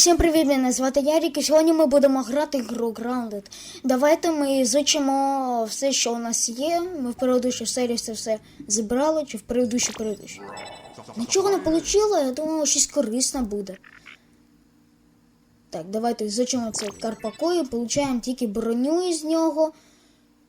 Всім привіт, мене звати Ярік, і сьогодні ми будемо грати гру Grounded. Давайте ми ізучимо все, що у нас є. Ми в предыдущій серії це все зібрали, чи в предыдущій предыдущій. Нічого не вийшло, я думала, щось корисне буде. Так, давайте ізучимо це карпакою, получаємо тільки броню із нього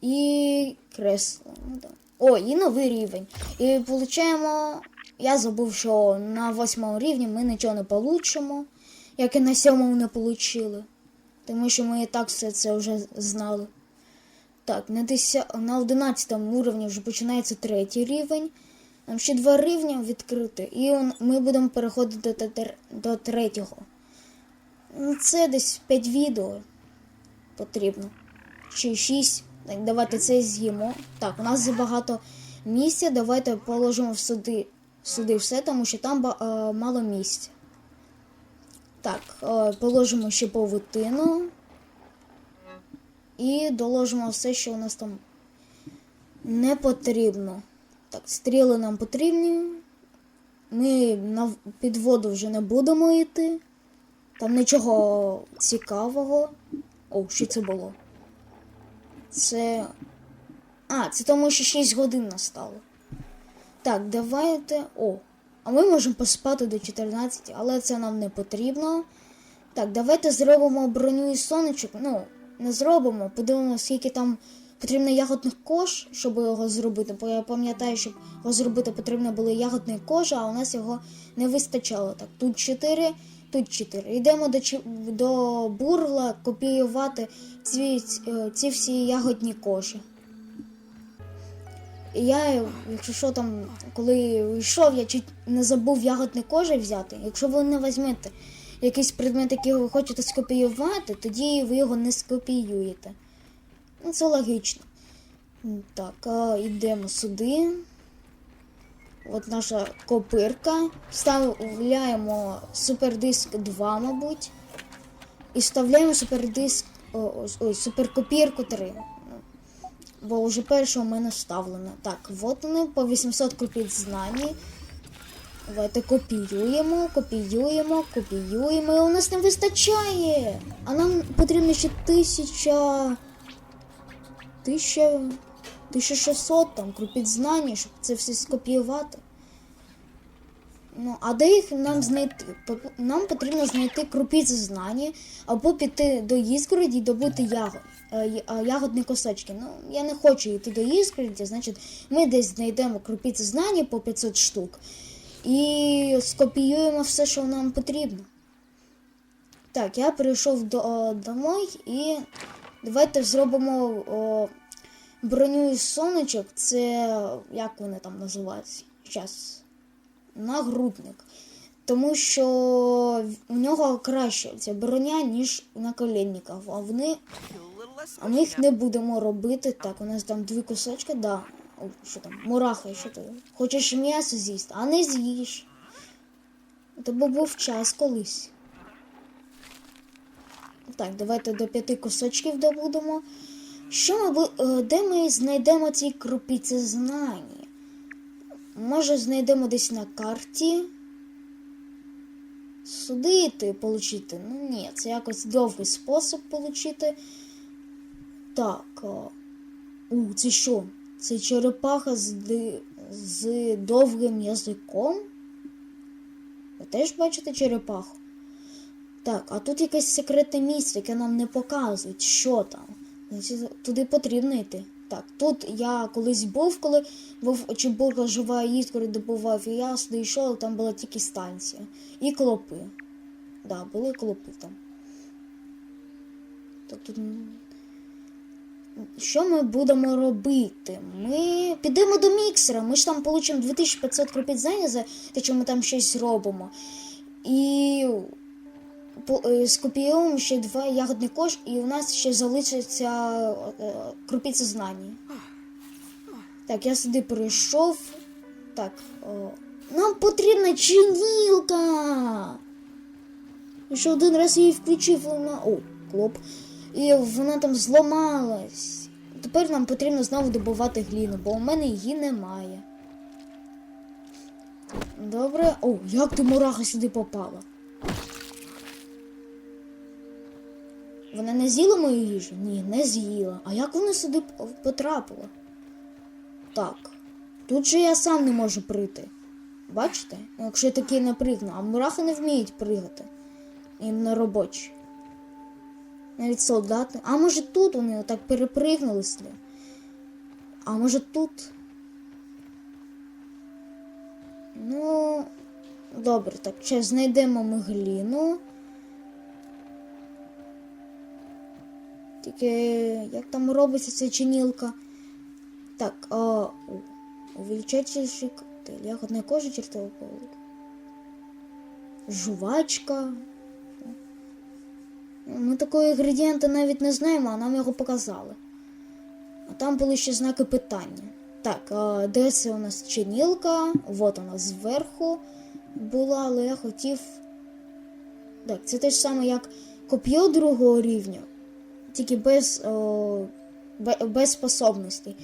і кресло. Ну, да. О, і новий рівень. І получаємо. Я забув, що на восьмому рівні ми нічого не получимо, як і на сьомому не получили. Тому що ми і так все це вже знали. Так, на, 10, на 11 уровні вже починається третій рівень. Нам ще два рівня відкрити, і ми будемо переходити до, тер- до третього. Ну, Це десь 5 відео потрібно. Чи 6. Так, давайте це з'їмо. Так, у нас забагато місця. Давайте положимо сюди, сюди все, тому що там ба- е, мало місця. Так, е, положимо ще павутину. І доложимо все, що у нас там не потрібно. Так, стріли нам потрібні. Ми під воду вже не будемо йти. Там нічого цікавого. О, що це було? Це. А, це тому, що 6 годин настало. Так, давайте. О. А ми можемо поспати до 14, але це нам не потрібно. Так, давайте зробимо броню із сонечок. Ну, не зробимо. Подивимося, скільки там потрібно ягодних кош, щоб його зробити. Бо я пам'ятаю, щоб його зробити потрібно було ягодний кожа, а у нас його не вистачало. Так, тут 4, тут 4. Йдемо до, до бурла копіювати ці, ці, ці всі ягодні коші. Я, якщо що там, коли йшов, я чуть не забув ягодний кожа взяти. Якщо ви не візьмете якийсь предмет, який ви хочете скопіювати, тоді ви його не скопіюєте. Ну, це логічно. Так, а, йдемо сюди. От наша копирка. Вставляємо супердиск 2, мабуть. І вставляємо супердиск. Ой, суперкопірку 3. Бо вже перша у мене вставлена. Так, от вони по 800 копійок знані. Давайте копіюємо, копіюємо, копіюємо. І у нас не вистачає. А нам потрібно ще тисяча. Тисяча. 1600 там крупіт знання, щоб це все скопіювати. Ну, а де їх нам знайти? Нам потрібно знайти крупіт знання або піти до Ізгороді і добути ягод, е, а, ягодні косочки. Ну, я не хочу йти до Ізгороді, значить, ми десь знайдемо крупіт знання по 500 штук і скопіюємо все, що нам потрібно. Так, я прийшов до, домой і давайте зробимо о, броню сонечок. Це як вони там називаються? Зараз. Нагрудник. Тому що у нього краще ця броня, ніж у наколенників. А вони а ми їх не будемо робити. Так, у нас там дві кусочки, да. О, що там? Мураха, що ти? Хочеш м'ясо з'їсти, а не з'їш. У був час колись. Так, давайте до п'яти кусочків добудемо. Що ми, е, де ми знайдемо ці крупиці знання? Може, знайдемо десь на карті. Судити, получити. Ну ні, це якось довгий спосіб получити. Так. У, це що? Це черепаха з, з довгим язиком? Ви теж бачите черепаху? Так, а тут якесь секретне місце, яке нам не показують, що там. Туди потрібно йти. Так, тут я колись був, коли чи була жива іскра добував, і я сюди йшов, там була тільки станція. І клопи. Да, були клопи там. Так, тут... Що ми будемо робити? Ми підемо до міксера. Ми ж там получимо 2500 кропіт за те, що ми там щось робимо. І по- е, ще два ягодні кош, і у нас ще залишиться е, крупіця знання. Так, я сюди прийшов. Так, о, нам потрібна чинілка. Ще один раз її включив, вона. О, клоп. І вона там зламалась. Тепер нам потрібно знову добувати гліну, бо у мене її немає. Добре. О, як ти мураха сюди попала? Вона не з'їла мою їжу? Ні, не з'їла. А як вона сюди потрапила? Так. Тут же я сам не можу прийти. Бачите? Якщо я такий не пригну, а мурахи не вміють пригати. Іменно робочі. Навіть солдати. А може тут вони отак перепригнули сюди? А може тут? Ну, добре, так, ще знайдемо ми Тільки як там робиться ця чинілка? Так, а, у- увеличительщик, коктейль, ягодная кожа, чертовий повод. Жувачка. Ми такого інгредієнта навіть не знаємо, а нам його показали. А там були ще знаки питання. Так, а де це у нас чинілка? Вот вона зверху була, але я хотів. Так, це те ж саме, як коп'є другого рівня, тільки без, о, без способностей.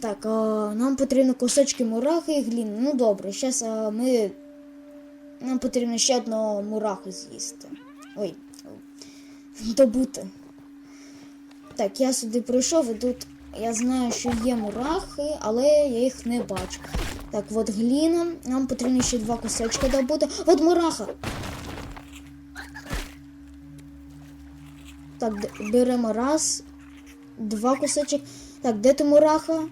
Так, а, нам потрібно кусочки мурахи і гліни. Ну добре, зараз ми. Нам потрібно ще одного мураху з'їсти. Ой, добути. Так, я сюди прийшов і тут я знаю, що є мурахи, але я їх не бачу. Так, от гліна. Нам потрібно ще два кусочки добути. От мураха. Так, беремо раз, два кусочки. Так, де ти мураха?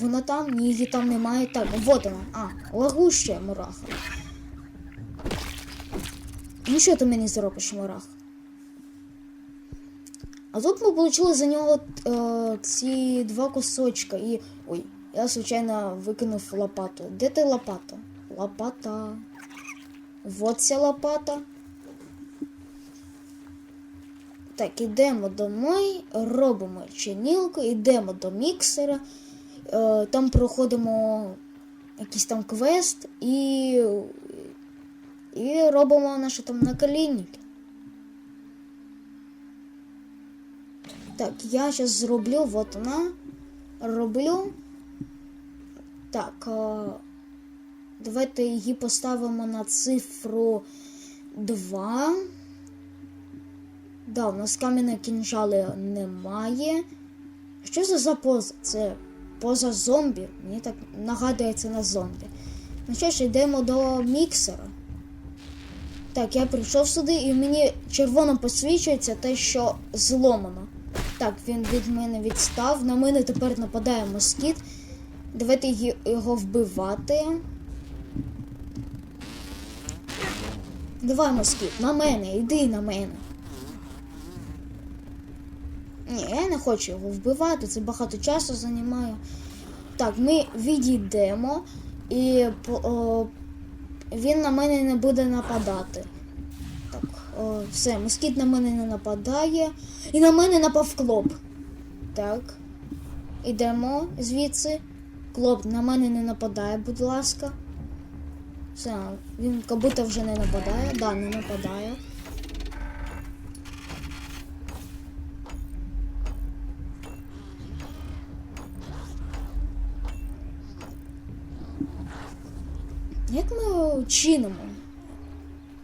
Вона там? Ні, її там немає. Так, вот вона. А, лагуща мураха. Ну що ти мені зробиш, мурах? А тут ми отримали за нього е, ці два кусочка і. Ой, я звичайно викинув лопату. Де ти лопата? Лопата. Вот ця лопата. Так, ідемо домой, робимо чинілку, йдемо до міксера, е, там проходимо якийсь там квест і, і робимо наші там наколінники. Так, я зараз зроблю, вот вона. Роблю. Так, е, давайте її поставимо на цифру 2. Да, у нас кам'яної кінжали немає. Що це за поза? Це поза зомбі. Мені так нагадує це на зомбі. Ну що ж, йдемо до міксера. Так, я прийшов сюди і мені червоно посвічується те, що зломано. Так, він від мене відстав. На мене тепер нападає москіт. Давайте його вбивати. Давай, москіт, на мене, йди на мене. Ні, я не хочу його вбивати, це багато часу займає. Так, ми відійдемо і о, він на мене не буде нападати. Так, о, все, москіт на мене не нападає. І на мене напав клоп. Так. Ідемо звідси. Клоп на мене не нападає, будь ласка. Все, він будто вже не нападає. Да, не нападає. Як чинимо?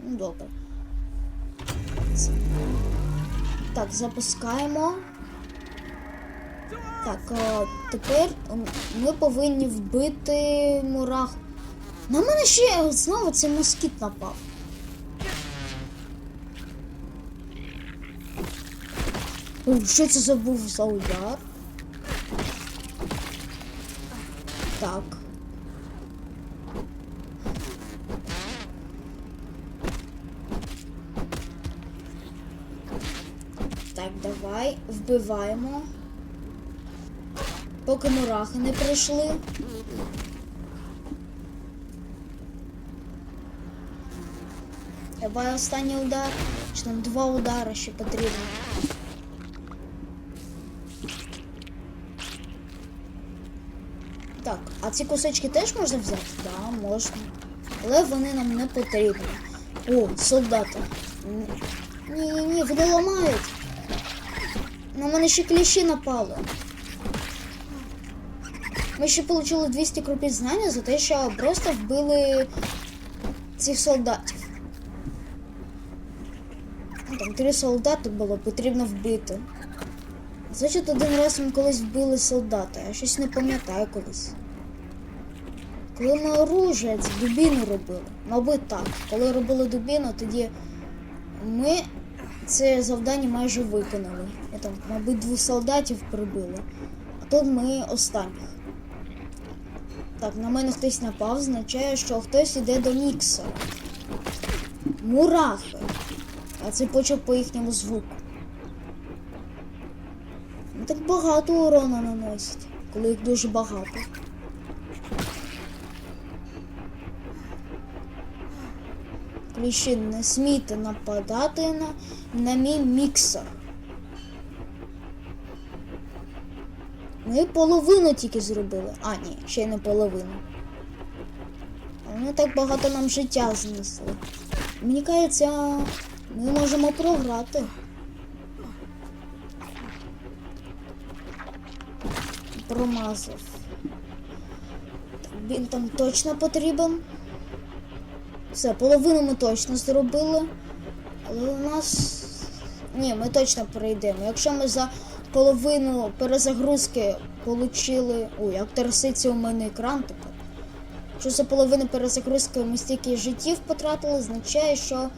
Ну, добре. Так, запускаємо. Так, а, тепер ми повинні вбити мурах. На мене ще знову цей москіт напав. Що це за був за удар? Так. Так, давай вбиваємо. Поки мурахи не прийшли. Давай останній удар. Чи нам два удари ще потрібно. Так, а ці кусочки теж можна взяти? Так, да, можна. Але вони нам не потрібні. О, солдати. Ні, ні, ні, вони ламають. На мене ще кліщі напали. Ми ще отримали 200 крупиць знання за те, що просто вбили цих солдатів. Ну, Там три солдати було, потрібно вбити. Значить, один раз ми колись вбили солдата, я щось не пам'ятаю колись. Коли ми оружие, це дубіну робили. Мабуть, так. Коли робили дубіну, тоді ми це завдання майже виконали. І там, мабуть, двох солдатів прибили. А тут ми останніх. Так, на мене хтось напав, означає, що хтось іде до міксера. Мурахи. А це почав по їхньому звуку. Ну, Так багато урона наносять, коли їх дуже багато. Кліщі, не смійте нападати на, на мій міксер. Ми половину тільки зробили. А, ні, ще не половину. Вони так багато нам життя знесли. Мені кажеться, ми можемо програти. Промазав. Він там точно потрібен. Все, половину ми точно зробили. Але у нас. Ні, ми точно пройдемо. Якщо ми за половину перезагрузки получили. Ой, як трясеться у мене екран тепер. Якщо за половину перезагрузки ми стільки життів потратили, означає, що,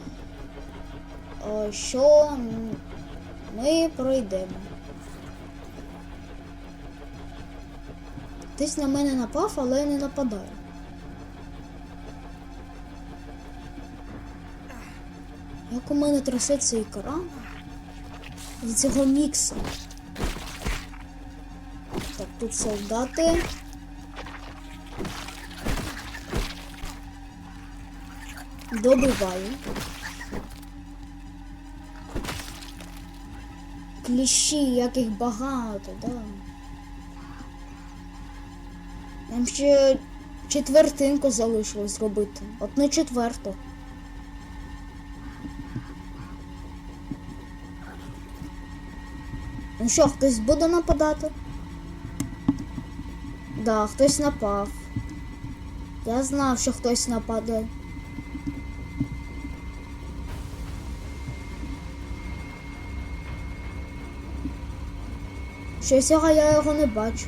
о, що ми пройдемо. Хтось на мене напав, але не нападає. Як у мене трясеться екран від цього мікса. Так, тут солдати. Добиваю. Кліщі, яких багато, да. Нам ще четвертинку залишилось зробити. Одну четверту. Ну що, хтось буде нападати? Да, хтось напав. Я знав, що хтось нападе. Щось його я його не бачу.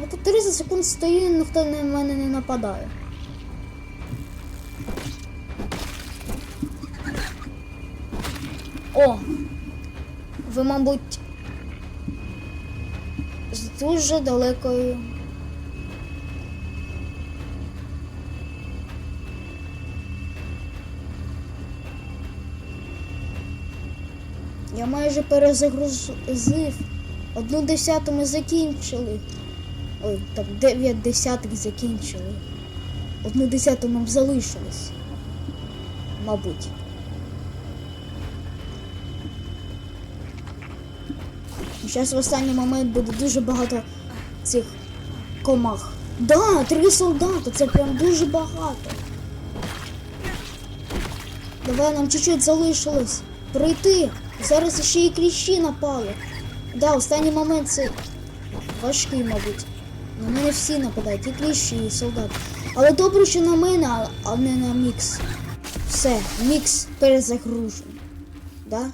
Я тут 30 секунд стою, і ніхто на мене не нападає. О! Ви, мабуть, з дуже далекою. Я майже перезагрузив. Одну десяту ми закінчили. Ой, так, дев'ять десятих закінчили. Одну десяту нам залишилось. Мабуть. Зараз в останній момент буде дуже багато цих комах. Да, три солдати, це прям дуже багато. Давай нам чуть-чуть залишилось пройти. Зараз ще і кліщі напали. Да, останній момент це важкий, мабуть. На мене всі нападають, і кліщі, і солдати. Але добре, що на мене, а- не на мікс. Все, мікс перезагружений. Да?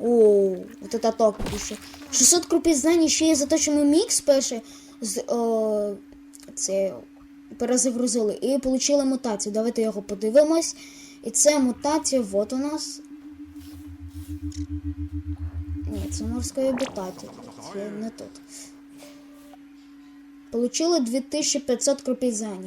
О, вот это так пише. 600 крупів знань ще є за те, що мікс перше з, о, це перезагрузили і отримали мутацію. Давайте його подивимось. І це мутація, вот у нас. Ні, це морської обітателі. Це не тут. Получили 2500 крупів знань.